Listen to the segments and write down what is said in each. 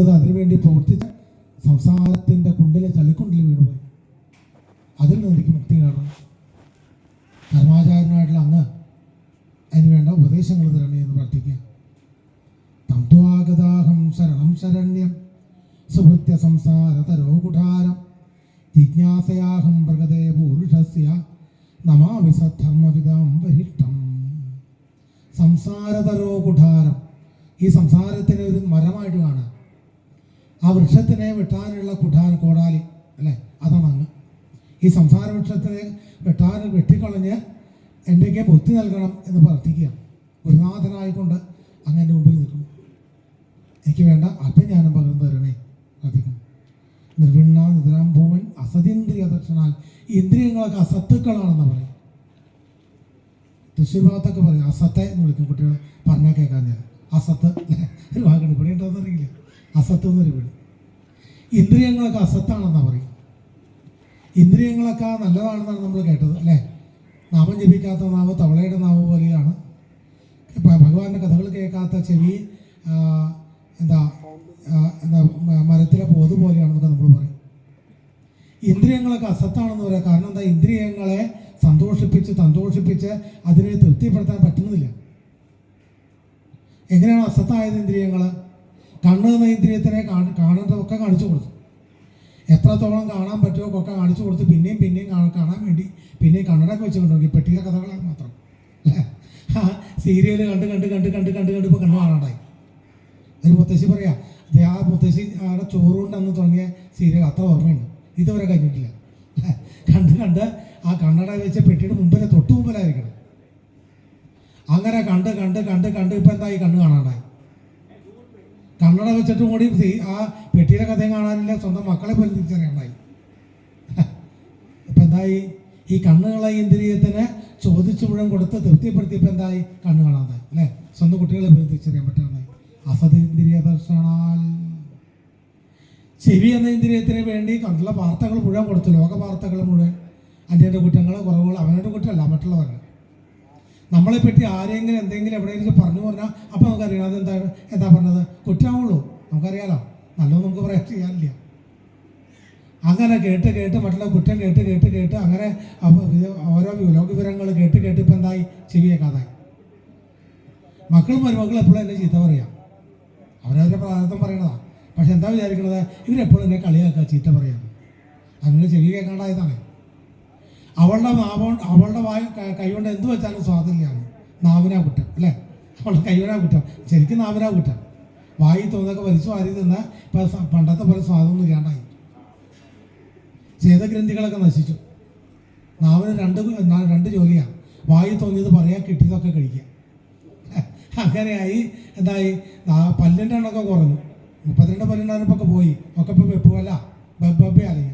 ഇത് അതിനുവേണ്ടി പ്രവർത്തിച്ച സംസാരത്തിന്റെ കുണ്ടിലെ ചളിക്കുണ്ടിൽ വീണുപോയി. അതിൽ നിന്ന് എനിക്ക് മുക്തി നേടണം. ധർമാചാരനായിട്ടുള്ള അങ്ങ് അതിന് വേണ്ട ഉപദേശങ്ങൾ തരണേ എന്ന് പ്രാർത്ഥിക്കുക. തന്ത്വാഗതാഹം ശരണം ശരണ്യം സുഹൃത്യ സംസാരതരോ കുഠാരം ജിജ്ഞാസയാഹം പ്രകതേ പൂരുഷസ്യ നമാമി സദ്ധർമ്മവിധം വരിഷ്ടം സംസാരതരോ കുഠാരം ഈ സംസാരത്തിനെ ഒരു മരമായിട്ട് കാണാം. ആ വൃക്ഷത്തിനെ വെട്ടാനുള്ള കുഠാൻ കോടാലി അല്ലേ? അതാണ് ഈ സംസാര വൃക്ഷത്തിനെ വെട്ടാൻ വെട്ടിക്കളഞ്ഞ് എന്റെക്ക് ബുദ്ധി നൽകണം എന്ന് പ്രാർത്ഥിക്കുകയാണ് ഗുരുനാഥനായിക്കൊണ്ട് അങ്ങനെ മുമ്പിൽ നിൽക്കുന്നു എനിക്ക് വേണ്ട അഭിജ്ഞാനം പകർന്നു തരണേ. പ്രാർത്ഥിക്കുന്നു. നിർവിണ്ണ നിദ്രാം ഭൂമൻ അസതീന്ദ്രിയ ദർശനാൽ ഇന്ദ്രിയങ്ങളൊക്കെ അസത്തുക്കളാണെന്ന് പറയും. തൃശ്ശൂർ ഭാഗത്തൊക്കെ പറയും അസത്തെ എന്ന് വിളിക്കും കുട്ടികൾ പറഞ്ഞാൽ കേൾക്കാൻ ഞാൻ അസത്ത് ഒരു വാക്കുണ്ട്. ഇവിടെ ഉണ്ടോന്ന് അറിയില്ല. അസത്ത് എന്നൊരു വീട് ഇന്ദ്രിയങ്ങളൊക്കെ അസത്താണെന്നാണ് പറയും ഇന്ദ്രിയങ്ങളൊക്കെ നല്ലതാണെന്നാണ് നമ്മൾ കേട്ടത് അല്ലേ? നാമം ജപിക്കാത്ത നാവ് തവളയുടെ നാവ് പോലെയാണ്. ഭഗവാന്റെ കഥകൾ കേൾക്കാത്ത ചെവി എന്താ എന്താ മരത്തിലെ പോത് പോലെയാണെന്നൊക്കെ നമ്മൾ പറയും. ഇന്ദ്രിയങ്ങളൊക്കെ അസത്താണെന്ന് പറയാം. കാരണം എന്താ? ഇന്ദ്രിയങ്ങളെ സന്തോഷിപ്പിച്ച് സന്തോഷിപ്പിച്ച് അതിനെ തൃപ്തിപ്പെടുത്താൻ പറ്റുന്നില്ല. എങ്ങനെയാണ് അസത്തായത് ഇന്ദ്രിയങ്ങൾ കണ്ണ് കാണ- കാണേണ്ടതൊക്കെ കാണിച്ചു കൊടുത്തു. എത്രത്തോളം കാണാൻ പറ്റുമോ ഒക്കെ കാണിച്ചു കൊടുത്ത്. പിന്നെയും പിന്നെയും കാണാൻ വേണ്ടി പിന്നെയും കണ്ണടൊക്കെ വെച്ച് കൊണ്ടുപോയി പെട്ടിയിലെ കഥകളാണ് മാത്രം. അല്ലേ? സീരിയൽ കണ്ട് കണ്ട് കണ്ട് കണ്ട് കണ്ട് കണ്ട് ഇപ്പോൾ കണ്ണു കാണാണ്ടായി. ഒരു മുത്തശ്ശി പറയാ ആ മുത്തശ്ശി ആടെ ചോറുകൊണ്ട് അന്ന് തുടങ്ങിയ സീരിയൽ അത്ര ഓർമ്മയുണ്ട്. ഇതുവരെ കഴിഞ്ഞിട്ടില്ല. കണ്ട് കണ്ട് ആ കണ്ണട വെച്ച പെട്ടിയുടെ മുമ്പിലെ തൊട്ട് മുമ്പിലായിരിക്കണം. അങ്ങനെ കണ്ട് കണ്ട് കണ്ട് കണ്ട് ഇപ്പം എന്തായി കണ്ണ് കാണാണ്ടായി? കണ്ണട വെച്ചിട്ടും കൂടി ആ പെട്ടിയുടെ കഥയും കാണാനില്ല. സ്വന്തം മക്കളെ പോലും തിരിച്ചറിയണ്ടായി ഇപ്പം എന്തായി? ഈ കണ്ണുകളെ ഇന്ദ്രിയത്തിന് ചോദിച്ചു മുഴുവൻ കൊടുത്ത് തൃപ്തിപ്പെടുത്തിയപ്പോൾ എന്തായി? കണ്ണ് കാണാതായി അല്ലേ? സ്വന്തം കുട്ടികളെ പോലും തിരിച്ചറിയാൻ പറ്റാതായി. അസതീന്ദ്രിയ ദർശനാൽ. ചെവി എന്ന ഇന്ദ്രിയത്തിന് വേണ്ടി കണ്ടുള്ള വാർത്തകൾ മുഴുവൻ കൊടുത്തു ലോക വാർത്തകൾ മുഴുവൻ. അന്യന്റെ കുറ്റങ്ങൾ കുറവുകൾ അവനവന്റെ കുറ്റമല്ല മറ്റുള്ളവരുടെ. നമ്മളെ പറ്റി ആരെങ്കിലും എന്തെങ്കിലും എവിടെയെങ്കിലും പറഞ്ഞു പറഞ്ഞാൽ അപ്പോൾ നമുക്കറിയാം അതെന്താ എന്താ പറഞ്ഞത്? കുറ്റമാവുള്ളൂ നമുക്കറിയാലോ. നല്ലത് നമുക്ക് പറയാൻ ചെയ്യാനില്ല. അങ്ങനെ കേട്ട് കേട്ട് മറ്റുള്ള കുറ്റം കേട്ട് കേട്ട് കേട്ട് അങ്ങനെ ഓരോ ലോക വിവരങ്ങൾ കേട്ട് കേട്ട് ഇപ്പം എന്തായി? ചെവിയേക്കാതായി. മക്കളും മരുമക്കളും എപ്പോഴും എന്നെ ചീത്ത പറയാം. അവരവരുടെ പ്രാധാന്യം പറയണതാണ് പക്ഷെ എന്താ വിചാരിക്കണത്? ഇവരെപ്പോഴും എന്നെ കളിയാക്കുക ചീത്ത പറയാം. അങ്ങനെ ചെവി കേൾക്കാണ്ടായതാണ്. അവളുടെ നാവോ അവളുടെ വായ കൈകൊണ്ട് എന്ത് വെച്ചാലും സ്വാതന്ത്ര്യമാണ്. നാവിനാ കുറ്റം അല്ലേ? അവളുടെ കൈവിനാ കുറ്റം. ശരിക്കും നാവിനാ കുറ്റം. വായി തോന്നൊക്കെ വലിച്ചു വാരി നിന്ന് പണ്ടത്തെ പോലെ സ്വാദൊന്നും ഇല്ലാണ്ടായി. ഛേദഗ്രന്ഥികളൊക്കെ നശിച്ചു. നാവിന് രണ്ട് രണ്ട് ജോലിയാണ് വായി തോന്നിയത് പറയാൻ കിട്ടിയതൊക്കെ കഴിക്കുക. അങ്ങനെയായി എന്തായി? പല്ലിന്റെ എണ്ണമൊക്കെ കുറഞ്ഞു. മുപ്പത്തിരണ്ട് പല്ലുണ്ടായിരുന്നപ്പോൾ പോയി. ഒക്കെ ഇപ്പോൾ വെപ്പുമല്ല ബബ്ബി അറിയാം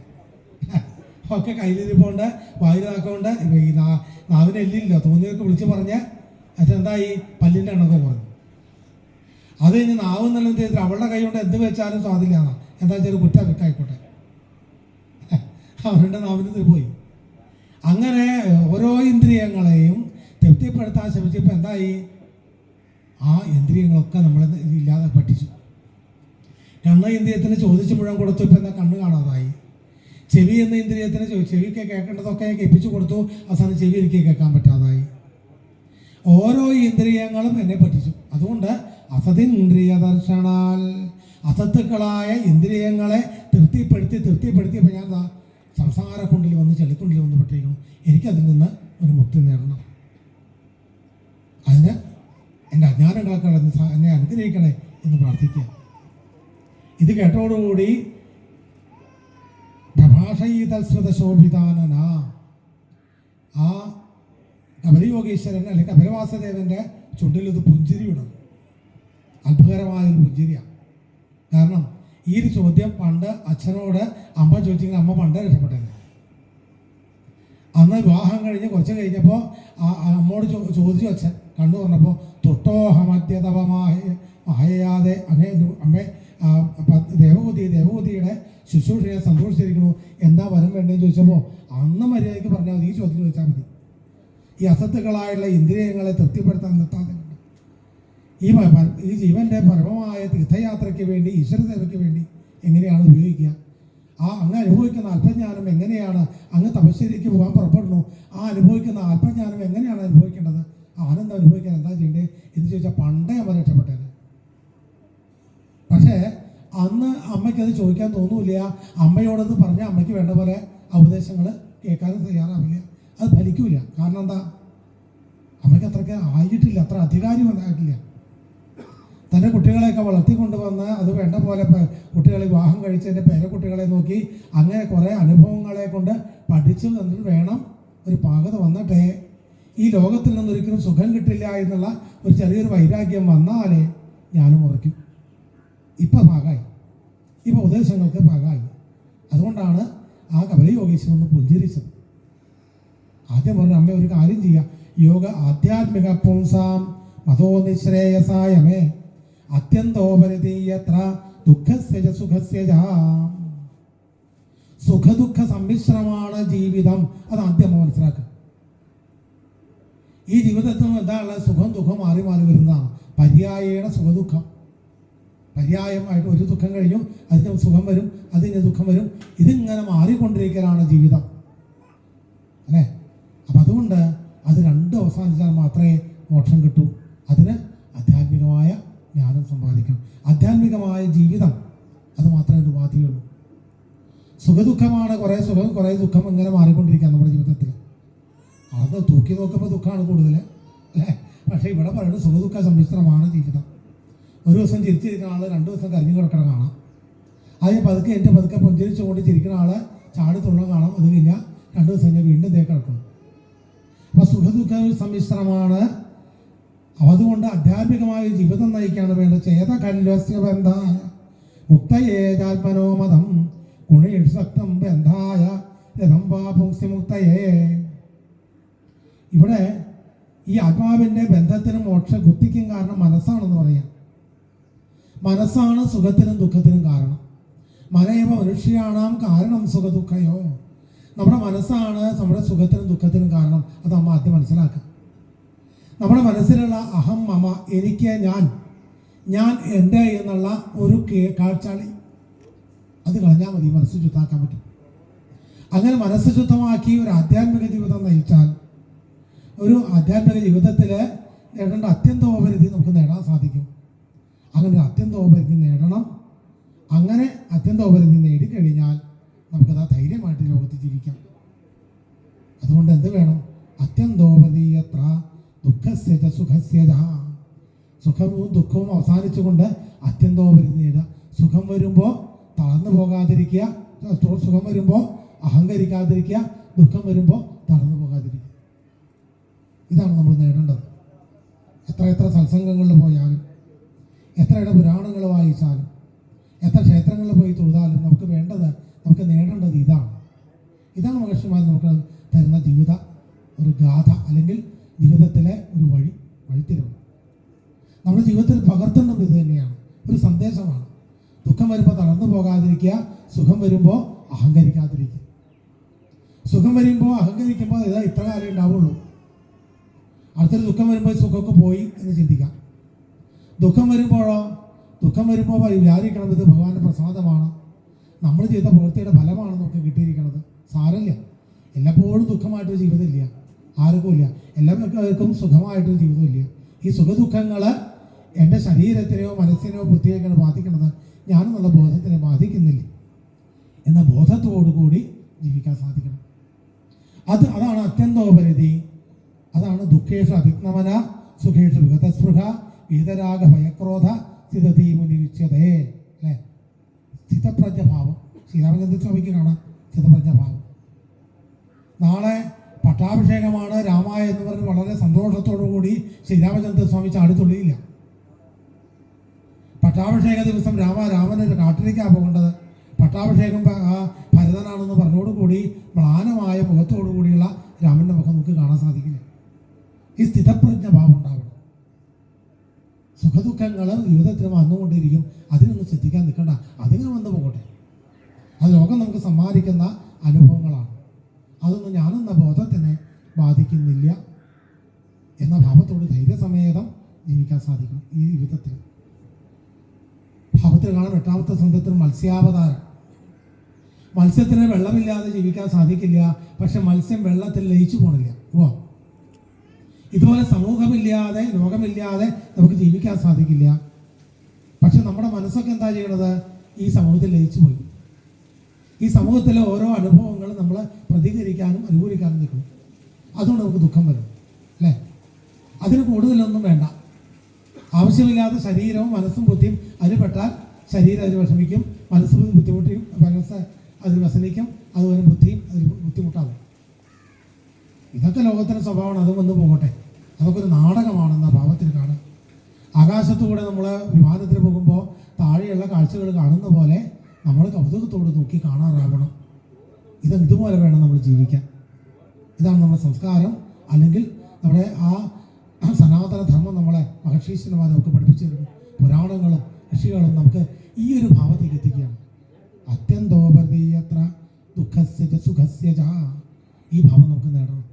ഒക്കെ കയ്യിലിരിപ്പോണ്ട് വായുതാക്കൊണ്ട് ഈ നാ- നാവിന് എല്ലില്ല തോന്നിയൊക്കെ വിളിച്ച് പറഞ്ഞ് അതെന്തായി പല്ലിന്റെ എണ്ണൊക്കെ കുറഞ്ഞു. അത് കഴിഞ്ഞ് നാവ് എന്നുള്ള ചെയ്തിട്ട് അവളുടെ കൈ കൊണ്ട് എന്ത് വെച്ചാലും സ്വാധീനമാണ് എന്താ വെച്ചാൽ കുറ്റ വിട്ടായിക്കോട്ടെ അവരുടെ നാവിന് പോയി. അങ്ങനെ ഓരോ ഇന്ദ്രിയങ്ങളെയും തൃപ്തിപ്പെടുത്താൻ ശ്രമിച്ചപ്പോൾ എന്തായി? ആ ഇന്ദ്രിയങ്ങളൊക്കെ നമ്മൾ ഇല്ലാതെ പഠിച്ചു. കണ്ണ ഇന്ദ്രിയത്തിന് ചോദിച്ചു കൊടുത്തു ഇപ്പം എന്താ കണ്ണ് കാണാതായി? ചെവി എന്ന ഇന്ദ്രിയത്തിന് ചെവിക്ക് കേൾക്കേണ്ടതൊക്കെ കേൾപ്പിച്ചു കൊടുത്തു. അവസാനം ചെവി എനിക്ക് കേൾക്കാൻ പറ്റാതായി. ഓരോ ഇന്ദ്രിയങ്ങളും എന്നെ പറ്റിച്ചു. അതുകൊണ്ട് അസതിന്ദ്രിയ ദർശനാൽ അസത്തുക്കളായ ഇന്ദ്രിയങ്ങളെ തൃപ്തിപ്പെടുത്തി തൃപ്തിപ്പെടുത്തിയപ്പോൾ ഞാൻ സംസാര സംസാരക്കുണ്ടിൽ വന്ന് ചെളിക്കുണ്ടിൽ വന്ന് പെട്ടിരിക്കണം എനിക്കതിൽ നിന്ന് ഒരു മുക്തി നേടണം. അതിന് എന്റെ അജ്ഞാനങ്ങളൊക്കെ എന്നെ അനുഗ്രഹിക്കണേ എന്ന് പ്രാർത്ഥിക്കുക. ഇത് കേട്ടോടുകൂടി പ്രഭാഷീതൽസ്മൃത ശോഭിതാനന ആ കപലയോഗീശ്വരൻ അല്ലെങ്കിൽ കപിലവാസദേവന്റെ ചുണ്ടിൽ ഇത് പുഞ്ചിരി വിടും അത്ഭുതകരമായൊരു പുഞ്ചിരിയാണ് കാരണം ഈ ഒരു ചോദ്യം പണ്ട് അച്ഛനോട് അമ്മ ചോദിച്ചെങ്കിൽ അമ്മ പണ്ട് രക്ഷപ്പെട്ടത്. അന്ന് വിവാഹം കഴിഞ്ഞ് കുറച്ച് കഴിഞ്ഞപ്പോൾ ആ അമ്മോട് ചോദിച്ചു അച്ഛൻ. കണ്ടു പറഞ്ഞപ്പോൾ തൊട്ടോഹമദ്യതപമായ മഹയാതെ അങ്ങനെ അമ്മേ ദേവകൂതി ദേവകൂതിയുടെ ശുശ്രൂഷയെ സന്തോഷിച്ചിരിക്കുന്നു. എന്താ വരം വേണ്ടതെന്ന് ചോദിച്ചപ്പോൾ അന്ന് മര്യാദയ്ക്ക് പറഞ്ഞാൽ മതി ഈ ചോദ്യം ചോദിച്ചാൽ മതി. ഈ അസത്തുക്കളായുള്ള ഇന്ദ്രിയങ്ങളെ തൃപ്തിപ്പെടുത്താൻ നിർത്താതെ ഈ ഈ ജീവന്റെ പരമമായ തീർത്ഥയാത്രയ്ക്ക് വേണ്ടി ഈശ്വര സേവയ്ക്ക് വേണ്ടി എങ്ങനെയാണ് ഉപയോഗിക്കുക? ആ അങ്ങ് അനുഭവിക്കുന്ന അല്പജ്ഞാനം എങ്ങനെയാണ് അങ്ങ് തപശ്ശേരിക്ക് പോകാൻ പുറപ്പെടുന്നു? ആ അനുഭവിക്കുന്ന ആത്മജ്ഞാനം എങ്ങനെയാണ് അനുഭവിക്കേണ്ടത്? ആനന്ദം അനുഭവിക്കാൻ എന്താ ചെയ്യേണ്ടത് എന്ന് ചോദിച്ചാൽ പണ്ടേ അവർ രക്ഷപ്പെട്ടത് പക്ഷേ അന്ന് അമ്മയ്ക്കത് ചോദിക്കാൻ തോന്നൂല അമ്മയോടത് പറഞ്ഞാൽ അമ്മയ്ക്ക് വേണ്ട പോലെ ഉപദേശങ്ങൾ കേൾക്കാനും തയ്യാറാവില്ല. അത് ഫലിക്കൂല. കാരണം എന്താ? അമ്മയ്ക്ക് അത്രയ്ക്ക് ആയിട്ടില്ല. അത്ര അധികാരം ഉണ്ടായിട്ടില്ല. തന്റെ കുട്ടികളെയൊക്കെ വളർത്തിക്കൊണ്ടുവന്ന് അത് വേണ്ട പോലെ കുട്ടികളെ വിവാഹം കഴിച്ചതിന്റെ പേരക്കുട്ടികളെ നോക്കി അങ്ങനെ കുറേ അനുഭവങ്ങളെ കൊണ്ട് പഠിച്ചു തന്നിട്ട് വേണം ഒരു പാകത വന്നിട്ടേ. ഈ ലോകത്തിൽ നിന്നൊരിക്കലും സുഖം കിട്ടില്ല എന്നുള്ള ഒരു ചെറിയൊരു വൈരാഗ്യം വന്നാലേ ഞാനും ഉറയ്ക്കും. ഇപ്പം പാകായി. ഇപ്പം ഉപദേശങ്ങൾക്ക് പാകായി അതുകൊണ്ടാണ് ആ കപലയോഗീശ്വരൻ ഒന്ന് പുഞ്ചിരിച്ചത്. ആദ്യം പറഞ്ഞ അമ്മ ഒരു കാര്യം ചെയ്യുക യോഗ ആധ്യാത്മിക പുംസാം മതോ നിശ്രേയസായമേ. അത്യന്തോപരിതീയത്ര ദുഃഖസ്യ സുഖസ്യ സുഖദുഃഖ സമ്മിശ്രമാണ് ജീവിതം. അത് ആദ്യം മനസ്സിലാക്കുക. ഈ ജീവിതത്തിൽ എന്താണ് സുഖം ദുഃഖം മാറി മാറി വരുന്നതാണ്. പര്യായയുടെ സുഖദുഃഖം. പര്യായമായിട്ട് ഒരു ദുഃഖം കഴിഞ്ഞു അതിന് സുഖം വരും അതിന് ദുഃഖം വരും. ഇതിങ്ങനെ മാറിക്കൊണ്ടിരിക്കലാണ് ജീവിതം. അല്ലേ? അപ്പം അതുകൊണ്ട് അത് രണ്ട് അവസാനിച്ചാൽ മാത്രമേ മോക്ഷം കിട്ടൂ. അതിന് ആധ്യാത്മികമായ ജ്ഞാനം സമ്പാദിക്കണം. ആധ്യാത്മികമായ ജീവിതം അത് മാത്രമേ ഒരു ബാധ്യതയുള്ളൂ സുഖദുഃഖമാണ് കുറേ സുഖം കുറേ ദുഃഖം ഇങ്ങനെ മാറിക്കൊണ്ടിരിക്കുക നമ്മുടെ ജീവിതത്തിൽ. അത് തൂക്കി നോക്കുമ്പോൾ ദുഃഖമാണ് കൂടുതൽ അല്ലേ? പക്ഷേ ഇവിടെ പറയുന്നത് സുഖദുഃഖ സമ്മിശ്രമാണ് ജീവിതം. ഒരു ദിവസം ചിരിച്ചിരിക്കുന്ന ആൾ രണ്ട് ദിവസം കരഞ്ഞു കിടക്കണം കാണാം. അതിന് പതുക്കെ എന്റെ പതുക്കെ പുഞ്ചരിച്ചുകൊണ്ട് ചിരിക്കുന്ന ആളെ ചാടി തുള്ളണം കാണാം. അത് കഴിഞ്ഞാൽ രണ്ട് ദിവസം കഴിഞ്ഞാൽ വീണ്ടും ദേ കിടക്കണം അപ്പോൾ സുഖദുഃഖ സമ്മിശ്രമാണ്. അതുകൊണ്ട് ആധ്യാത്മികമായ ജീവിതം നയിക്കാണ് വേണ്ടത്. ചേത കല്യസ്യ ബന്ധായ മുക്തയേജാത്മനോമതം ഗുണേഷക്തം ബന്ധായ രഥം വാ പുംസി മുക്തയേ ഇവിടെ ഈ ആത്മാവിന്റെ ബന്ധത്തിനും മോക്ഷ ബുദ്ധിക്കും കാരണം മനസ്സാണെന്ന് പറയാം. മനസ്സാണ് സുഖത്തിനും ദുഃഖത്തിനും കാരണം. മനയവ മനുഷ്യാണാം കാരണം സുഖ ദുഃഖയോ നമ്മുടെ മനസ്സാണ് നമ്മുടെ സുഖത്തിനും ദുഃഖത്തിനും കാരണം. അത് അമ്മ ആദ്യം മനസ്സിലാക്കുക നമ്മുടെ മനസ്സിലുള്ള അഹം മമ എനിക്ക് ഞാൻ ഞാൻ എന്റെ എന്നുള്ള ഒരു കാഴ്ചാളി. അത് കളഞ്ഞാൽ മതി മനസ്സ് ശുദ്ധാക്കാൻ പറ്റും. അങ്ങനെ മനസ്സ് ശുദ്ധമാക്കി ഒരു ആധ്യാത്മിക ജീവിതം നയിച്ചാൽ ഒരു ആധ്യാത്മിക ജീവിതത്തിൽ നേടേണ്ട അത്യന്തോപരിധി നമുക്ക് നേടാൻ സാധിക്കും. അങ്ങനെ അത്യന്തോപരിധി നേടണം. അങ്ങനെ അത്യന്തോപരിധി നേടിക്കഴിഞ്ഞാൽ നമുക്കത് ആ ധൈര്യമായിട്ട് ലോകത്ത് ജീവിക്കാം. അതുകൊണ്ട് എന്ത് വേണം? അത്യന്തോപരീയത്ര ദുഃഖസ്യ ച സുഖസ്യ. സുഖവും ദുഃഖവും അവസാനിച്ചുകൊണ്ട് അത്യന്തോപരിധി നേടുക. സുഖം വരുമ്പോൾ തളർന്നു പോകാതിരിക്കുക. സുഖം വരുമ്പോൾ അഹങ്കരിക്കാതിരിക്കുക. ദുഃഖം വരുമ്പോൾ തളർന്നു പോകാതിരിക്കുക. ഇതാണ് നമ്മൾ നേടേണ്ടത്. എത്ര എത്ര സത്സംഗങ്ങളിൽ പോയാലും എത്രയുടെ പുരാണങ്ങൾ വായിച്ചാലും എത്ര ക്ഷേത്രങ്ങളിൽ പോയി തൊഴുതാലും നമുക്ക് വേണ്ടത് നമുക്ക് നേടേണ്ടത് ഇതാണ്. ഇതാണ് മഹർഷിമാർ നമുക്ക് തരുന്ന ജീവിത ഒരു ഗാഥ അല്ലെങ്കിൽ ജീവിതത്തിലെ ഒരു വഴി വഴിത്തിരിവ്. നമ്മുടെ ജീവിതത്തിൽ പകർത്തേണ്ടത് ഇത് തന്നെയാണ് ഒരു സന്ദേശമാണ്. ദുഃഖം വരുമ്പോൾ തളർന്നു പോകാതിരിക്കുക സുഖം വരുമ്പോൾ അഹങ്കരിക്കാതിരിക്കുക. സുഖം വരുമ്പോൾ അഹങ്കരിക്കുമ്പോൾ ഇതാ ഇത്ര കാലം ഉണ്ടാവുള്ളൂ. അടുത്തൊരു ദുഃഖം വരുമ്പോൾ സുഖമൊക്കെ പോയി എന്ന് ചിന്തിക്കാം. ദുഃഖം വരുമ്പോഴോ ദുഃഖം വരുമ്പോൾ വിചാരിക്കണം ഇത് ഭഗവാന്റെ പ്രസാദമാണ്. നമ്മൾ ചെയ്ത പ്രവൃത്തിയുടെ ഫലമാണ് നമുക്ക് കിട്ടിയിരിക്കുന്നത്. സാരമില്ല. എല്ലപ്പോഴും ദുഃഖമായിട്ടൊരു ജീവിതമില്ല. ആർക്കും ഇല്ല. എല്ലാവർക്കും സുഖമായിട്ടൊരു ജീവിതമില്ല. ഈ സുഖദുഃഖങ്ങൾ എന്റെ ശരീരത്തിനെയോ മനസ്സിനെയോ ബുദ്ധിയൊക്കെയാണ് ബാധിക്കുന്നത് ഞാനെന്നുള്ള ബോധത്തിനെ ബാധിക്കുന്നില്ല. എന്ന ബോധത്തോടു കൂടി ജീവിക്കാൻ സാധിക്കണം. അത് അതാണ് അത്യന്തോപരിധി. അതാണ് ദുഃഖേഷു അഭിജ്ഞമന സുഖേഷു വിഗതസ്പൃഹ വിഹിതരാഗ ഭയക്രോധ സ്ഥിതതി മുനിരിച്ചതേ അല്ലേ? സ്ഥിതപ്രജ്ഞഭാവം ശ്രീരാമചന്ദ്ര സ്വാമിക്ക് കാണാം സ്ഥിതപ്രജ്ഞഭാവം നാളെ പട്ടാഭിഷേകമാണ് രാമായ എന്ന് പറഞ്ഞ് വളരെ സന്തോഷത്തോടു കൂടി ശ്രീരാമചന്ദ്ര സ്വാമി ചാടിത്തുള്ളിയില്ല. പട്ടാഭിഷേക ദിവസം രാമ രാമനെ കാട്ടിലേക്കാണ് പോകേണ്ടത്. പട്ടാഭിഷേകം ഭരതനാണെന്ന് പറഞ്ഞോടുകൂടി മ്ലാനമായ മുഖത്തോടു കൂടിയുള്ള രാമന്റെ മുഖം നമുക്ക് കാണാൻ സാധിക്കില്ല. ഈ സ്ഥിതപ്രജ്ഞ ഭാവം ഉണ്ടാവണം. സുഖദുഃഖങ്ങൾ ജീവിതത്തിൽ വന്നുകൊണ്ടിരിക്കും. അതിനൊന്നും ശ്രദ്ധിക്കാൻ നിൽക്കണ്ട. അതിങ്ങനെ വന്നു പോകട്ടെ. അത് ലോകം നമുക്ക് സമ്മാനിക്കുന്ന അനുഭവങ്ങളാണ്. അതൊന്നും ഞാനെന്ന ബോധത്തിനെ ബാധിക്കുന്നില്ല എന്ന ഭാവത്തോട് ധൈര്യസമേതം ജീവിക്കാൻ സാധിക്കും സാധിക്കണം ഈ ജീവിതത്തിൽ. ഭാവത്തിൽ കാണാൻ എട്ടാമത്തെ സ്വന്തത്തിൽ മത്സ്യാവതാരം. മത്സ്യത്തിന് വെള്ളമില്ലാതെ ജീവിക്കാൻ സാധിക്കില്ല. പക്ഷെ മത്സ്യം വെള്ളത്തിൽ ലയിച്ചു പോണില്ല. ഓ ഇതുപോലെ സമൂഹമില്ലാതെ ലോകമില്ലാതെ നമുക്ക് ജീവിക്കാൻ സാധിക്കില്ല. പക്ഷെ നമ്മുടെ മനസ്സൊക്കെ എന്താ ചെയ്യണത്? ഈ സമൂഹത്തിൽ ലയിച്ചു പോയി. ഈ സമൂഹത്തിലെ ഓരോ അനുഭവങ്ങളും നമ്മൾ പ്രതികരിക്കാനും അനുകൂലിക്കാനും നിൽക്കണം അതുകൊണ്ട് നമുക്ക് ദുഃഖം വരും അല്ലേ? അതിന് കൂടുതലൊന്നും വേണ്ട. ആവശ്യമില്ലാത്ത ശരീരവും മനസ്സും ബുദ്ധിയും അതിൽപ്പെട്ടാൽ ശരീരം അതിന് വിഷമിക്കും മനസ്സ് ബുദ്ധിമുട്ടിയും മനസ്സ് അതിൽ വ്യസനിക്കും അതുപോലെ ബുദ്ധിയും അതിൽ ബുദ്ധിമുട്ടാകും. ഇതൊക്കെ ലോകത്തിന്റെ സ്വഭാവമാണ് അതും വന്ന് പോകട്ടെ. അതൊക്കെ ഒരു നാടകമാണെന്ന ഭാവത്തിൽ കാണുക ആകാശത്തുകൂടെ നമ്മൾ വിമാനത്തിൽ പോകുമ്പോൾ താഴെയുള്ള കാഴ്ചകൾ കാണുന്ന പോലെ നമ്മൾ കൗതുകത്തോട് നോക്കി കാണാറാവണം. ഇത് ഇതുപോലെ വേണം നമ്മൾ ജീവിക്കാൻ. ഇതാണ് നമ്മുടെ സംസ്കാരം. അല്ലെങ്കിൽ നമ്മുടെ ആ സനാതന ധർമ്മം നമ്മളെ മഹർഷീശ്വരന്മാർ നമുക്ക് പഠിപ്പിച്ചു തരുന്നു പുരാണങ്ങളും ഋഷികളും നമുക്ക് ഈ ഒരു ഭാവത്തേക്ക് എത്തിക്കുകയാണ്. അത്യന്തോപരീയത്ര ദുഃഖസ്യ സുഖസ്യ ഈ ഭാവം നമുക്ക് നേടണം.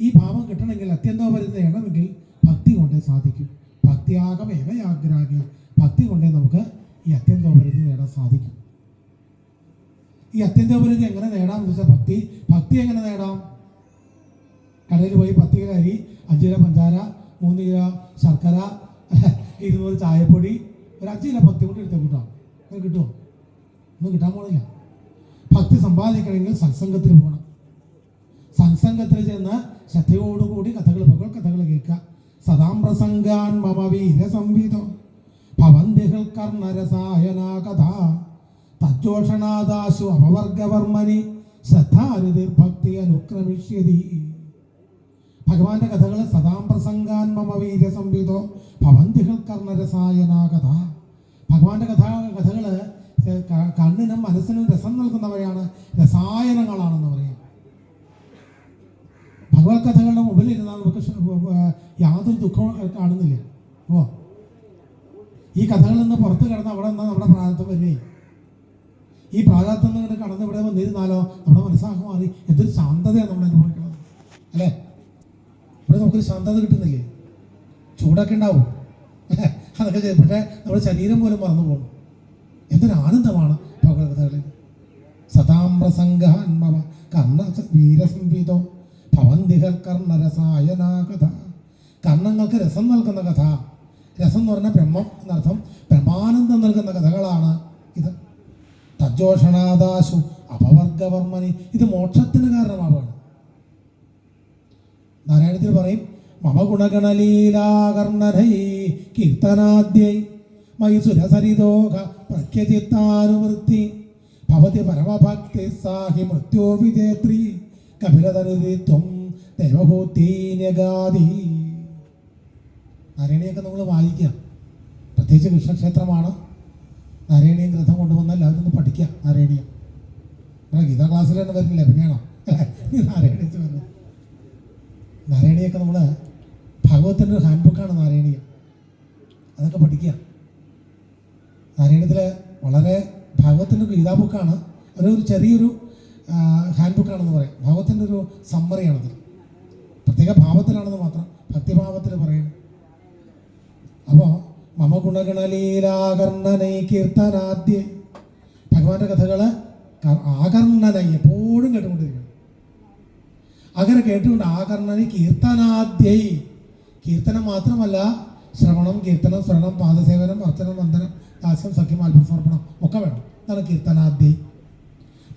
ഈ ഭാവം കിട്ടണമെങ്കിൽ അത്യന്തോപരിത നേടണമെങ്കിൽ ഭക്തി കൊണ്ടേ സാധിക്കും. ഭക്തിയാകം ഏവയാഗ്രാഹി ഭക്തി കൊണ്ടേ നമുക്ക് ഈ അത്യന്തോപരിധി നേടാൻ സാധിക്കും. ഈ അത്യന്തോപരിധി എങ്ങനെ നേടാം എന്ന് വെച്ചാൽ ഭക്തി. ഭക്തി എങ്ങനെ നേടാം? കടയിൽ പോയി പത്ത് കിലോ അരി അഞ്ച് കിലോ പഞ്ചാര മൂന്ന് കിലോ ശർക്കര ഇരുന്നൂറ് ചായപ്പൊടി ഒരു അഞ്ച് കിലോ ഭക്തി കൊണ്ട് എടുത്തേ കിട്ടാം. അങ്ങനെ കിട്ടുമോ ഒന്നും കിട്ടാൻ പോണില്ല. ഭക്തി സമ്പാദിക്കണമെങ്കിൽ സത്സംഗത്തിന് പോകണം സത്സംഗത്തിൽ ചെന്ന് ശ്രദ്ധയോടുകൂടി കഥകൾ പകൽ കഥകൾ കേൾക്കുക. സദാം പ്രസംഗാൻ മമ വീര സംവിധം. ഭവന്തികൾ കർണരസായന കഥ. തജ്ജോഷണാദാശു അപവർഗവർമ്മനി. ശ്രദ്ധാരുതി ഭക്തി അനുക്രമിഷ്യതി. ഭഗവാന്റെ കഥകൾ സദാം പ്രസംഗാൻ മമ വീര സംവിധോ. ഭവന്തികൾ കർണരസായന കഥ. ഭഗവാന്റെ കഥ കഥകൾ കണ്ണിനും മനസ്സിനും രസം നൽകുന്നവയാണ് രസായനങ്ങളാണെന്ന് പറയാം. ഭഗവത് കഥകളുടെ മുമ്പിൽ ഇരുന്നാൽ നമുക്ക് യാതൊരു ദുഃഖവും കാണുന്നില്ല. ഓ ഈ കഥകളിൽ നിന്ന് പുറത്ത് കിടന്ന് അവിടെ നിന്നാൽ നമ്മുടെ പ്രാരബ്ധം വരികയും ഈ പ്രാരബ്ധം നിന്ന് കടന്ന് ഇവിടെ വന്നിരുന്നാലോ നമ്മുടെ മനസ്സാകെ മാറി എന്തൊരു ശാന്തതയാണ് നമ്മൾ അനുഭവിക്കുന്നത്. അല്ലേ? ഇവിടെ നമുക്കൊരു ശാന്തത കിട്ടുന്നില്ലേ? ചൂടൊക്കെ ഉണ്ടാവും. അതൊക്കെ പക്ഷേ നമ്മുടെ ശരീരം പോലും മറന്നു പോകും. എന്തൊരു ആനന്ദമാണ് ഭഗവത് കഥകളിൽ പ്രസംഗാൻമവ കർണ വീരസംവിധോ. ഭവന്തിഹർ കർണരസായന കഥ കർണങ്ങൾക്ക് രസം നൽകുന്ന കഥ. രസം എന്ന് പറഞ്ഞാൽ ബ്രഹ്മം എന്നർത്ഥം ബ്രഹ്മാനന്ദം നൽകുന്ന കഥകളാണ് ഇത്. തജ്ജോഷണാദാശു അപവർഗവർമ്മനി. ഇത് മോക്ഷത്തിന് കാരണമാവാണ് നാരായണത്തിൽ പറയും മമ ഗുണഗണലീലാകർണരൈ കീർത്തനാദ്യൈ മൈസുരസരിതോഹ പ്രഖ്യചിത്താനുവൃത്തി ഭവതി പരമഭക്തി സാഹി മൃത്യോ കപിലതനുതിത്വം ദേവഭൂതീന്യഗാദി നാരായണിയൊക്കെ നമ്മൾ വായിക്കുക. പ്രത്യേകിച്ച് കൃഷ്ണക്ഷേത്രമാണ്. നാരായണീയം ഗ്രന്ഥം കൊണ്ടുവന്നാൽ എല്ലാവരും ഒന്ന് പഠിക്കുക നാരായണീയം. നമ്മുടെ ഗീതാ ക്ലാസ്സിൽ തന്നെ വരുന്നില്ല പിന്നെയാണോ നാരായണിച്ച് വരുന്നത് നാരായണിയൊക്കെ നമ്മൾ ഭഗവത്തിന്റെ ഒരു ഹാൻഡ് ബുക്കാണ് നാരായണീയം. അതൊക്കെ പഠിക്കുക. നാരായണത്തിൽ വളരെ ഭാഗവത്തിന്റെ ഗീതാ ബുക്കാണ്. ഒരു ചെറിയൊരു ഹാൻഡ് ബുക്കാണെന്ന് പറയും. ഭാവത്തിന്റെ ഒരു സമ്മറിയാണത്. പ്രത്യേക ഭാവത്തിലാണെന്ന് മാത്രം ഭക്തിഭാവത്തിൽ പറയും. അപ്പോൾ മമ ഗുണഗണലീലാകർണനൈ കീർത്തനാദ്യ. ഭഗവാന്റെ കഥകൾ ആകർണനൈ എപ്പോഴും കേട്ടുകൊണ്ടിരിക്കണം. അങ്ങനെ കേട്ടുകൊണ്ട് ആകർണനി കീർത്തനാദ്യൈ. കീർത്തനം മാത്രമല്ല ശ്രവണം കീർത്തനം ശ്രവണം പാദസേവനം അർച്ചനം വന്ദനം ദാസ്യം സഖ്യം അല്പസമർപ്പണം ഒക്കെ വേണം. അതാണ് കീർത്തനാദ്യൈ.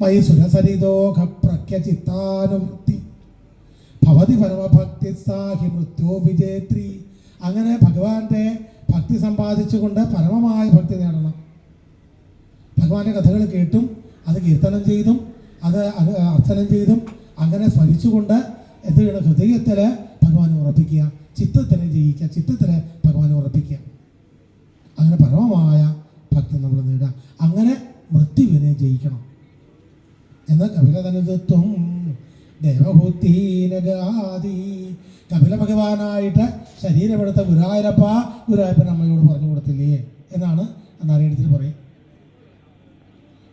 മൈസുരസരിതോഘ പ്രഖ്യചിത്താനുവൃത്തി ഭവതി പരമഭക്തി സാഹി മൃത്യോ വിജേത്രി അങ്ങനെ ഭഗവാന്റെ ഭക്തി സമ്പാദിച്ചുകൊണ്ട് പരമമായ ഭക്തി നേടണം. ഭഗവാന്റെ കഥകൾ കേട്ടും അത് കീർത്തനം ചെയ്തും അത് അർത്ഥനം ചെയ്തും അങ്ങനെ സ്മരിച്ചുകൊണ്ട് എന്ത് ചെയ്യണം ഹൃദയത്തിൽ ഭഗവാനെ ഉറപ്പിക്കുക ചിത്തത്തിനെ ജയിക്കുക ചിത്തത്തിനെ ഭഗവാനെ ഉറപ്പിക്കുക. അങ്ങനെ പരമമായ ഭക്തി നമ്മൾ നേടുക. അങ്ങനെ മൃത്യുവിനെ ജയിക്കണം. കപിലതനുതത്വം ദേവഭൂത്തീനഗാദി കപില ഭഗവാനായിട്ട് ശരീരമെടുത്ത ഗുരുവായൂരപ്പ ഗുരായപ്പൻ അമ്മയോട് പറഞ്ഞു കൊടുത്തില്ലേ? എന്നാണ് നാരായണത്തിൽ പറയും.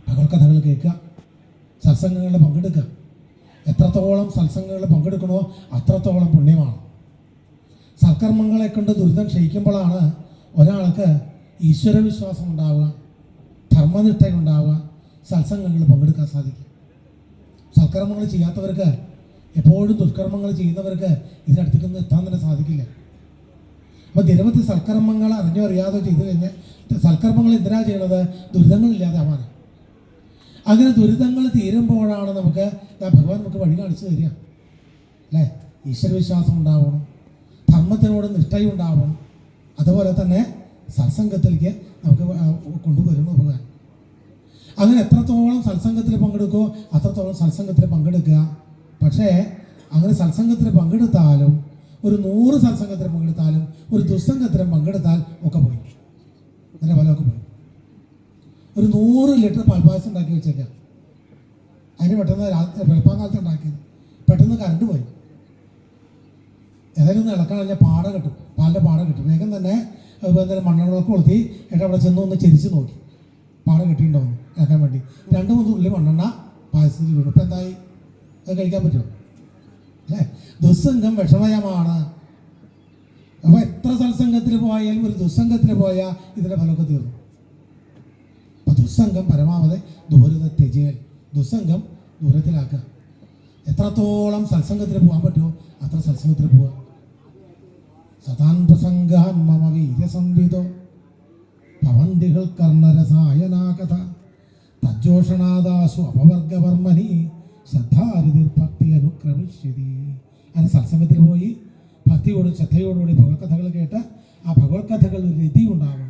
ഭഗവത് കഥകൾ കേൾക്കുക. സത്സംഗങ്ങളിൽ പങ്കെടുക്കുക. എത്രത്തോളം സത്സംഗങ്ങളിൽ പങ്കെടുക്കണോ അത്രത്തോളം പുണ്യമാണ്. സൽക്കർമ്മങ്ങളെ കൊണ്ട് ദുരിതം ക്ഷയിക്കുമ്പോഴാണ് ഒരാൾക്ക് ഈശ്വരവിശ്വാസം ഉണ്ടാവുക ധർമ്മനിഷ്ഠ ഉണ്ടാവുക സത്സംഗങ്ങളിൽ പങ്കെടുക്കാൻ സാധിക്കും സൽക്കർമ്മങ്ങൾ ചെയ്യാത്തവർക്ക് എപ്പോഴും ദുഷ്കർമ്മങ്ങൾ ചെയ്യുന്നവർക്ക് ഇതിനടുത്തേക്കൊന്നും എത്താൻ തന്നെ സാധിക്കില്ല. അപ്പോൾ നിരവധി സൽക്കർമ്മങ്ങൾ അറിഞ്ഞോ അറിയാതോ ചെയ്തു കഴിഞ്ഞാൽ സൽക്കർമ്മങ്ങൾ എന്തിനാ ചെയ്യണത്? ദുരിതങ്ങളില്ലാതെ ആവാൻ അങ്ങനെ ദുരിതങ്ങൾ തീരുമ്പോഴാണ് നമുക്ക് ഭഗവാൻ നമുക്ക് വഴി കാണിച്ചു തരിക. അല്ലേ? ഈശ്വരവിശ്വാസം ഉണ്ടാവണം. ധർമ്മത്തിനോട് നിഷ്ഠയുണ്ടാവണം അതുപോലെ തന്നെ സത്സംഗത്തിലേക്ക് നമുക്ക് കൊണ്ടുവരുന്നു ഭഗവാൻ. അങ്ങനെ എത്രത്തോളം സത്സംഗത്തിൽ പങ്കെടുക്കുമോ അത്രത്തോളം സത്സംഗത്തിൽ പങ്കെടുക്കുക. പക്ഷേ അങ്ങനെ സത്സംഗത്തിൽ പങ്കെടുത്താലും ഒരു നൂറ് സത്സംഗത്തിൽ പങ്കെടുത്താലും ഒരു ദുസ്സംഗത്തിൽ പങ്കെടുത്താൽ ഒക്കെ പോയി. അങ്ങനെ ഫലമൊക്കെ പോയി. ഒരു നൂറ് ലിറ്റർ പാൽപ്പായസം ഉണ്ടാക്കി വെച്ചേക്കാം. അതിന് പെട്ടെന്ന് വെളുപ്പാങ്കാലത്ത് ഉണ്ടാക്കിയത്. പെട്ടെന്ന് കറണ്ട് പോയി. ഏതായാലും ഒന്ന് ഇളക്കാൻ കഴിഞ്ഞാൽ പാട കിട്ടും. പാലിന്റെ പാട കിട്ടും. വേഗം തന്നെ എന്തായാലും മണ്ണെണ്ണ കൊളുത്തി ഏട്ടാ അവിടെ ചെന്ന് ഒന്ന് ചെരിച്ച് നോക്കി. പാട കിട്ടിയിട്ടുണ്ടോന്ന് ഇളക്കാൻ വേണ്ടി. രണ്ട് മൂന്ന് ഉള്ളി മണ്ണെണ്ണ പായസത്തിൽ വീണു ഇപ്പം എന്തായി? അത് കഴിക്കാൻ പറ്റുമോ? അല്ലേ? ദുസ്സംഗം വിഷമയമാണ്. അപ്പോൾ എത്ര സത്സംഗത്തിൽ പോയാലും ഒരു ദുസ്സംഗത്തിൽ പോയാൽ ഇതിന്റെ ഫലമൊക്കെ തീർന്നു. അപ്പോൾ ദുസ്സംഗം പരമാവധി ദൂരത ത്യജയൽ ദുസ്സംഗം ദൂരത്തിലാക്കുക എത്രത്തോളം സത്സംഗത്തിൽ പോകാൻ പറ്റുമോ അത്ര സത്സംഗത്തിൽ പോവുക. സദാൻ പ്രസംഗാൻ മമ വീര്യസംവിധോ ഭവന്തികൾ കർണരസായനാകഥ. തജ്ജോഷണാദാസു അപവർഗവർമ്മനി ശ്രദ്ധാരിതിർ ഭക്തി അനുക്രമിഷ്യതി അങ്ങനെ സത്സംഗത്തിൽ പോയി ഭക്തിയോടും ശ്രദ്ധയോടുകൂടി ഭഗവത്കഥകൾ കേട്ട് ആ ഭഗവത്കഥകൾ രതി ഉണ്ടാവണം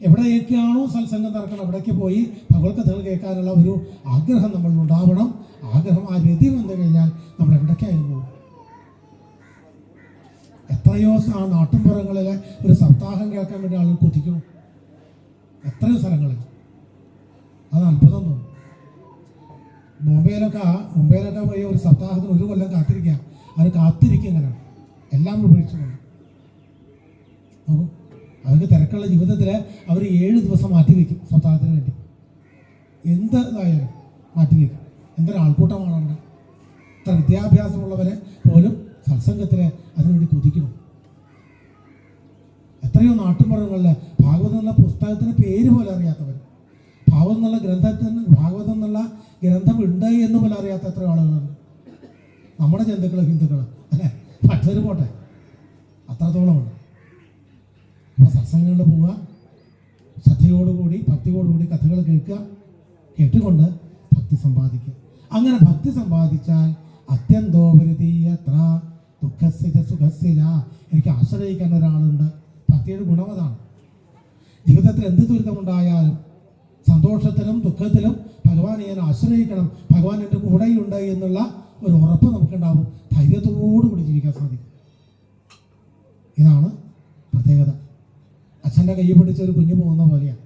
എവിടെയൊക്കെയാണോ സത്സംഗം നടക്കണം അവിടേക്ക് പോയി ഭഗവത്കഥകൾ കേൾക്കാനുള്ള ഒരു ആഗ്രഹം നമ്മൾ ഉണ്ടാവണം. ആഗ്രഹം ആ രതി വന്നു കഴിഞ്ഞാൽ നമ്മൾ എവിടേക്കായാലും പോകും. എത്രയോ ആ നാട്ടിൻപുറങ്ങളിലെ ഒരു സപ്താഹം കേൾക്കാൻ വേണ്ടി ആളുകൾ കൊതിക്കും. എത്രയോ സ്ഥലങ്ങളിൽ. അത് അത്ഭുതം തോന്നും ബോംബെയിലൊക്കെ മുംബൈയിലൊക്കെ പോയി ഒരു സപ്താഹത്തിന് ഒരു കൊല്ലം കാത്തിരിക്കുക. അവർ കാത്തിരിക്കുക ഇങ്ങനെയാണ് എല്ലാം ഉപേക്ഷിച്ചുകൊണ്ട്. അവർക്ക് തിരക്കുള്ള ജീവിതത്തിൽ അവർ ഏഴ് ദിവസം മാറ്റി വയ്ക്കും സപ്താഹത്തിന് വേണ്ടി. എന്തായാലും മാറ്റി വയ്ക്കും എന്തൊരു ആൾക്കൂട്ടമാണ് അവിടെ? ഇത്ര വിദ്യാഭ്യാസമുള്ളവരെ പോലും സത്സംഗത്തിൽ അതിനുവേണ്ടി കൊതിക്കണം എത്രയോ നാട്ടുമ്പുറങ്ങളിൽ ഭാഗവതം എന്ന പുസ്തകത്തിന് പേര് പോലും അറിയാത്തവർ ഭാഗവതം എന്നുള്ള ഗ്രന്ഥത്തിന് ഭാഗവതം എന്നുള്ള ഗ്രന്ഥം ഉണ്ട് എന്ന് പോലും അറിയാത്ത എത്ര ആളുകളുണ്ട്. നമ്മുടെ ജന്തുക്കൾ ഹിന്ദുക്കൾ അല്ലേ? മറ്റൊരു പോട്ടെ. അത്രത്തോളമുണ്ട് അപ്പോൾ സത്സംഗങ്ങളിൽ പോവുക. ശ്രദ്ധയോടുകൂടി ഭക്തിയോടുകൂടി കഥകൾ കേൾക്കുക. കേട്ടുകൊണ്ട് ഭക്തി സമ്പാദിക്കുക. അങ്ങനെ ഭക്തി സമ്പാദിച്ചാൽ അത്യന്തോപരിതീയത്ര ദുഃഖസ്ഥിത സുഖസ്ഥിര എനിക്ക് ആശ്രയിക്കാൻ ഒരാളുണ്ട്. ഭക്തിയുടെ ഗുണമതാണ് ജീവിതത്തിൽ എന്ത് ദുരിതമുണ്ടായാലും സന്തോഷത്തിലും ദുഃഖത്തിലും ഭഗവാനെ ഞാൻ ആശ്രയിക്കണം. ഭഗവാൻ എന്റെ കൂടെയുണ്ട് എന്നുള്ള ഒരു ഉറപ്പ് നമുക്കുണ്ടാവും. ധൈര്യത്തോടു കൂടി ജീവിക്കാൻ സാധിക്കും. ഇതാണ് പ്രത്യേകത. അച്ഛന്റെ കൈ പിടിച്ച ഒരു കുഞ്ഞു പോകുന്ന പോലെയാണ്.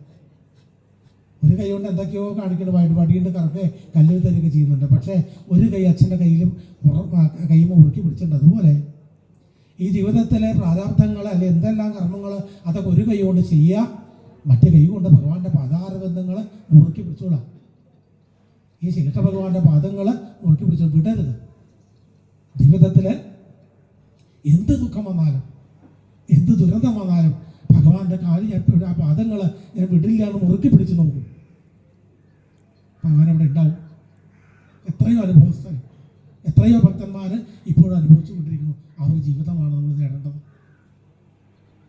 ഒരു കൈ കൊണ്ട് എന്തൊക്കെയോ കാണിക്കണം വൈഡ് വടിയുണ്ട് കറക്കെ കല്ലിൽ തരികയൊക്കെ ചെയ്യുന്നുണ്ട്. പക്ഷേ ഒരു കൈ അച്ഛന്റെ കയ്യിലും കൈ മുറുക്കി പിടിച്ചിട്ടുണ്ട്. അതുപോലെ ഈ ജീവിതത്തിലെ പ്രാരാബ്ദങ്ങൾ അല്ലെങ്കിൽ എന്തെല്ലാം കർമ്മങ്ങൾ അതൊക്കെ ഒരു കൈ കൊണ്ട് ചെയ്യുക മറ്റേ കൈ കൊണ്ട് ഭഗവാന്റെ പാദാരബന്ധങ്ങളെ മുറുക്കി പിടിച്ചോളാം. ഈ ശ്രീകൃഷ്ണ ഭഗവാന്റെ പാദങ്ങളെ മുറുക്കി പിടിച്ചോ വിടരുത്. ജീവിതത്തിൽ എന്ത് ദുഃഖം വന്നാലും എന്ത് ദുരന്തം വന്നാലും ഭഗവാന്റെ കാൽ ആ പാദങ്ങൾ ഞാൻ വിടില്ല എന്ന് മുറുക്കി പിടിച്ചു നോക്കും. ഭഗവാൻ അവിടെ ഉണ്ടാവും. എത്രയോ അനുഭവസ്ഥ എത്രയോ ഭക്തന്മാർ ഇപ്പോഴും അനുഭവിച്ചുകൊണ്ടിരിക്കുന്നു. ആ ജീവിതമാണ് നമ്മൾ നേടേണ്ടത്.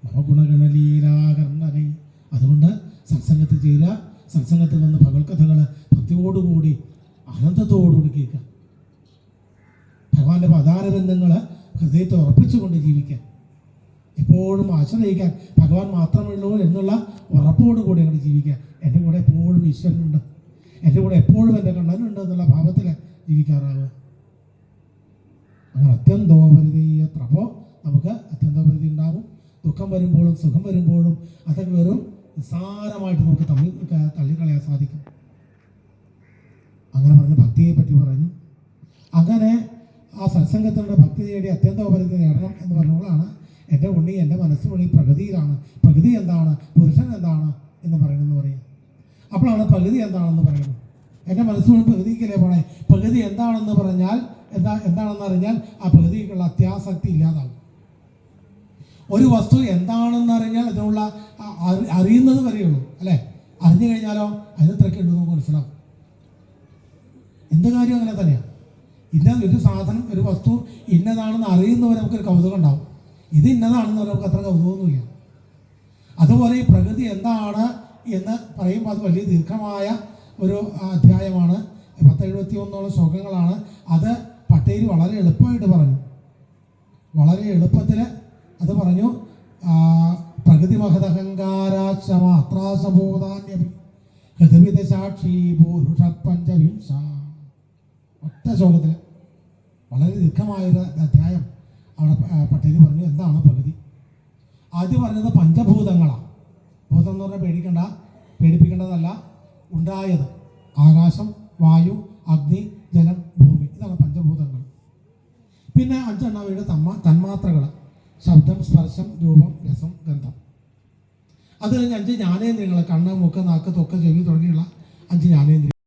നവഗുണഗണലീലാകർണനൈ അതുകൊണ്ട് സത്സംഗത്തിൽ ചേരുക സത്സംഗത്തിൽ നിന്ന് ഭഗവത്കഥകൾ ഭക്തിയോടുകൂടി ആനന്ദത്തോടുകൂടി കേൾക്കുക. ഭഗവാന്റെ പദാരബന്ധങ്ങൾ ഹൃദയത്തെ ഉറപ്പിച്ചുകൊണ്ട് ജീവിക്കുക. എപ്പോഴും ആശ്രയിക്കാൻ ഭഗവാൻ മാത്രമേ ഉള്ളൂ എന്നുള്ള ഉറപ്പോടുകൂടി അങ്ങനെ ജീവിക്കുക. എന്റെ കൂടെ എപ്പോഴും ഈശ്വരനുണ്ട്. എന്റെ കൂടെ എപ്പോഴും എന്റെ കണ്ണനുണ്ട് എന്നുള്ള ഭാവത്തിൽ ജീവിക്കാറാവുക. അങ്ങനെ അത്യന്തോപരിധി അപ്പോൾ നമുക്ക് അത്യന്തോപരിധി ഉണ്ടാവും. ദുഃഖം വരുമ്പോഴും സുഖം വരുമ്പോഴും അതൊക്കെ വെറും നിസ്സാരമായിട്ട് നമുക്ക് തള്ളി തള്ളിക്കളയാൻ സാധിക്കും. അങ്ങനെ പറഞ്ഞ് ഭക്തിയെ പറ്റി പറഞ്ഞു. അങ്ങനെ ആ സത്സംഗത്തിലൂടെ ഭക്തി നേടി അത്യന്തോപരിധി നേടണം എന്ന് പറഞ്ഞപ്പോഴാണ് എന്റെ ഉണ്ണി എന്റെ മനസ്സ് മുഴുവൻ പ്രകൃതിയിലാണ്. പ്രകൃതി എന്താണ്? പുരുഷൻ എന്താണ്? എന്ന് പറയുന്നത് പറയാം. അപ്പോഴാണ് പ്രകൃതി എന്താണെന്ന് പറയുന്നത്. എന്റെ മനസ്സ് മുഴുവൻ പ്രകൃതിക്കല്ലേ പോണേ? പ്രകൃതി എന്താണെന്ന് പറഞ്ഞാൽ എന്താ എന്താണെന്ന് അറിഞ്ഞാൽ ആ പ്രകൃതിക്കുള്ള അത്യാസക്തി ഇല്ലാതാവും. ഒരു വസ്തു എന്താണെന്ന് അറിഞ്ഞാൽ അതിനുള്ള അറിയുന്നത് വരെയുള്ളൂ അല്ലേ? അറിഞ്ഞു കഴിഞ്ഞാലോ അതിന് ഉള്ളൂ നമുക്ക് മനസ്സിലാവും. എന്ത് കാര്യം അങ്ങനെ തന്നെയാണ് ഇന്ന ഒരു സാധനം ഒരു വസ്തു ഇന്നതാണെന്ന് അറിയുന്നവരെ നമുക്കൊരു കൗതുകം ഉണ്ടാവും. ഇത് ഇന്നതാണെന്ന് പറഞ്ഞാൽ നമുക്ക് അത്ര കൗതുകമൊന്നുമില്ല. അതുപോലെ ഈ പ്രകൃതി എന്താണ് എന്ന് പറയുമ്പോൾ അത് വലിയ ദീർഘമായ ഒരു അധ്യായമാണ്. പത്ത് എഴുപത്തി ഒന്നോളം ശ്ലോകങ്ങളാണ്. അത് പട്ടേരി വളരെ എളുപ്പമായിട്ട് പറഞ്ഞു. വളരെ എളുപ്പത്തിൽ അത് പറഞ്ഞു പ്രകൃതി മഹദഹങ്കാരാശമാത്രാസബോധാന്യപി ഹൃദവിത സാക്ഷി പൂരുഷ പഞ്ചവിംശ ഒറ്റ ശ്ലോകത്തിൽ വളരെ ദീർഘമായൊരു അധ്യായം അവിടെ ആ, പറഞ്ഞു എന്താണ് പ്രകൃതി. ആദ്യം പറഞ്ഞത് പഞ്ചഭൂതങ്ങളാണ് ഭൂതം എന്ന് പറഞ്ഞാൽ പേടിക്കണ്ട പേടിപ്പിക്കേണ്ടതല്ല ഉണ്ടായത് ആകാശം വായു അഗ്നി ജലം ഭൂമി. ഇതാണ് പഞ്ചഭൂതങ്ങൾ. പിന്നെ അഞ്ചെണ്ണവയുടെ തമ്മ തന്മാത്രകൾ ശബ്ദം സ്പർശം രൂപം രസം ഗന്ധം. അത് കഴിഞ്ഞ് അഞ്ച് ജ്ഞാനേന്ദ്രിയങ്ങൾ കണ്ണ് മൂക്ക് നാക്ക് തൊക്ക് ചെവി തുടങ്ങിയുള്ള അഞ്ച് ജ്ഞാനേന്ദ്രിയങ്ങൾ